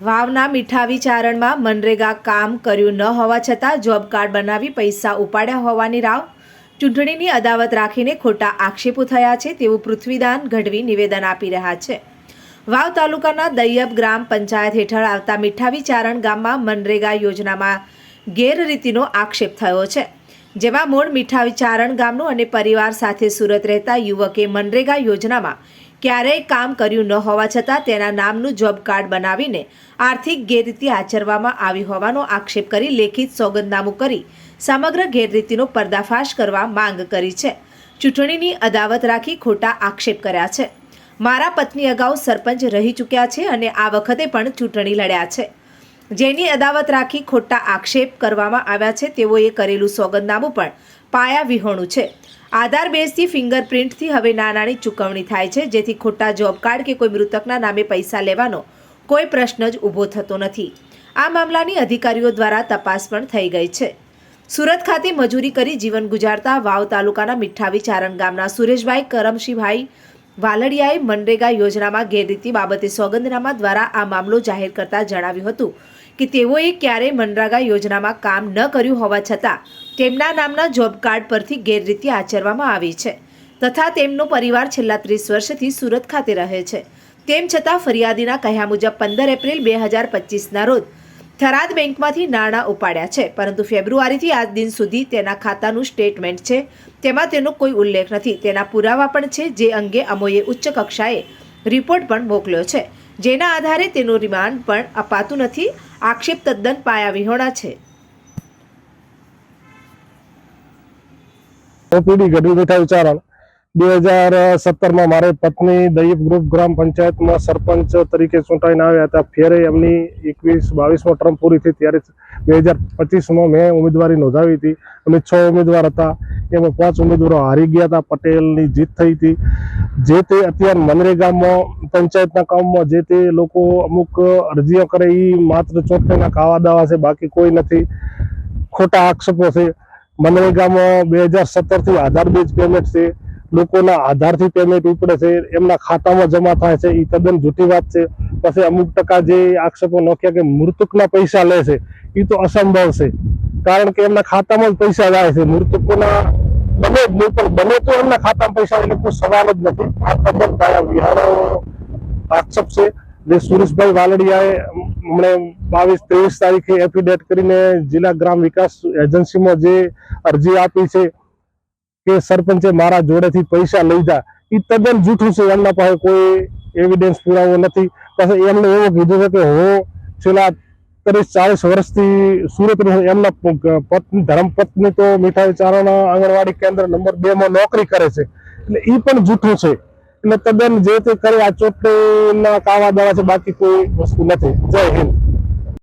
વાવના મીઠા વિચારણમાં મનરેગા કામ કર્યું ન હોવા છતાં જોબ કાર્ડ બનાવી પૈસા ઉપાડ્યા હોવાની રાવ. ચૂંટણીની અદાવત રાખીને ખોટા આક્ષેપો થયા છે તેવું પૃથ્વીદાન ગઢવી નિવેદન આપી રહ્યા છે. વાવ તાલુકાના દૈયબ ગ્રામ પંચાયત હેઠળ આવતા મીઠા વિચારણ ગામમાં મનરેગા યોજનામાં ગેરરીતિનો આક્ષેપ થયો છે. જેમાં મૂળ મીઠા વિચારણ ગામનું અને પરિવાર સાથે સુરત રહેતા યુવકે મનરેગા યોજનામાં ક્યારેય કામ કર્યું ન હોવા છતાં તેના નામનું જોબ કાર્ડ બનાવીને આર્થિક ગેરરીતિ આચરવામાં આવી હોવાનો આક્ષેપ કરી લેખિત સોગંદનામું કરી સમગ્ર ગેરરીતિનો પર્દાફાશ કરવા માંગ કરી છે. ચૂંટણીની અદાવત રાખી ખોટા આક્ષેપ કર્યા છે. મારા પત્ની અગાઉ સરપંચ રહી ચૂક્યા છે અને આ વખતે પણ ચૂંટણી લડ્યા છે. જેની અદાવત રાખી ખોટા આક્ષેપ કરવામાં આવ્યા છે તેઓએ કરેલું સોગંદનામું પણ પાયા વિહોણું છે. આધાર બેઝથી ફિંગરપ્રિન્ટથી હવે નાનાની ચૂકવણી થાય છે, જેથી ખોટા જોબ કાર્ડ કે કોઈ મૃતકના નામે પૈસા લેવાનો કોઈ પ્રશ્ન જ ઊભો થતો નથી. આ મામલાની અધિકારીઓ દ્વારા તપાસ પણ થઈ ગઈ છે. સુરત ખાતે મજૂરી કરી જીવન ગુજારતા વાવ તાલુકાના મીઠાવી ચારણ ગામના સુરેશભાઈ કરમશીભાઈ વાલડિયાએ મનરેગા યોજનામાં ગેરરીતિ બાબતે સોગંદનામા દ્વારા આ મામલો જાહેર કરતા જણાવ્યું હતું. કે તેઓએ ક્યારેય મનરેગા યોજનામાં કામ ન કર્યું હોવા છતાં તેમના નામના જોબ કાર્ડ પરથી ગેરરીતિ આચરવામાં આવી છે તથા તેમનો પરિવાર છેલ્લા ત્રીસ વર્ષથી સુરત ખાતે રહે છે. તેમ છતાં ફરિયાદીના કહ્યા મુજબ પંદર એપ્રિલ બે હજાર પચીસના રોજ થરાદ બેંકમાંથી નાણાં ઉપાડ્યા છે, પરંતુ ફેબ્રુઆરીથી આજ દિન સુધી તેના ખાતાનું સ્ટેટમેન્ટ છે, તેમાં તેનો કોઈ ઉલ્લેખ નથી. તેના પુરાવા પણ છે, જે અંગે અમોએ ઉચ્ચ કક્ષાએ રિપોર્ટ પણ મોકલ્યો છે, જેના આધારે તેનું રિમાન્ડ પણ અપાતું નથી. આક્ષેપ તદ્દન પાયા વિહોણા છે. ઓપીડી ગઢવી બેઠા વિચારણ બે હજાર સત્તરમાં મારે પત્ની દહીપ ગ્રુપ ગ્રામ પંચાયતમાં સરપંચ તરીકે ચૂંટાઈને આવ્યા હતા. ફેરે એમની એકવીસ બાવીસમાં ટર્મ પૂરી થઈ ત્યારે બે હજાર પચીસમાં મેં ઉમેદવારી નોંધાવી હતી. અમે છ ઉમેદવાર હતા. એમાં પાંચ ઉમેદવારો હારી ગયા હતા. પટેલની જીત થઈ હતી. જે તે અત્યારે મનરેગામાં પંચાયતના કામમાં જે તે લોકો અમુક અરજીઓ કરે એ માત્ર ચૂંટણીના કાવા દાવા છે, બાકી કોઈ નથી. ખોટા આક્ષેપો છે. મનરેગામાં બે હજાર સત્તરથી આધાર બેઝ પેમેન્ટ છે. લોકોના આધારથી પેમેન્ટ ઉપડે છે, એમના ખાતામાં જમા થાય છે એ તદ્દન જૂઠી વાત છે. પછી અમુક ટકા જે આક્ષેપો નોખ્યા કે મૃતકના પૈસા લે છે એ તો અસંભવ છે. કારણ કે એમના ખાતામાં જ પૈસા જાય છે. મૃતકોના બને જ નહીં, પણ બને તો એમના ખાતામાં પૈસા એટલે કોઈ સવાલ જ નથી. આ તદ્દન પાયા વિહારો આક્ષેપ છે. જે સુરેશભાઈ વાલડિયાએ હમણે બાવીસ ત્રેવીસ તારીખે એફિડેટ કરીને જિલ્લા ગ્રામ વિકાસ એજન્સીમાં જે અરજી આપી છે કે સરપંચે મારા જોડેથી પૈસા જા એ તદ્દન જૂઠું છે. એમના પાસે કોઈ એવિડન્સ પુરાવો નથી. પછી એમને એવો કીધું છે કે હું છેલ્લા ત્રીસ ચાલીસ વર્ષથી સુરત એમના પત્ની, ધર્મપત્ની તો મીઠાઈ ચારણા આંગણવાડી કેન્દ્ર નંબર બે માં નોકરી કરે છે. એટલે એ પણ જૂઠું છે. એટલે તદ્દન જે તે કરે, આ ચોટના કાવા દવા છે. બાકી કોઈ વસ્તુ નથી. જય હિન્દ.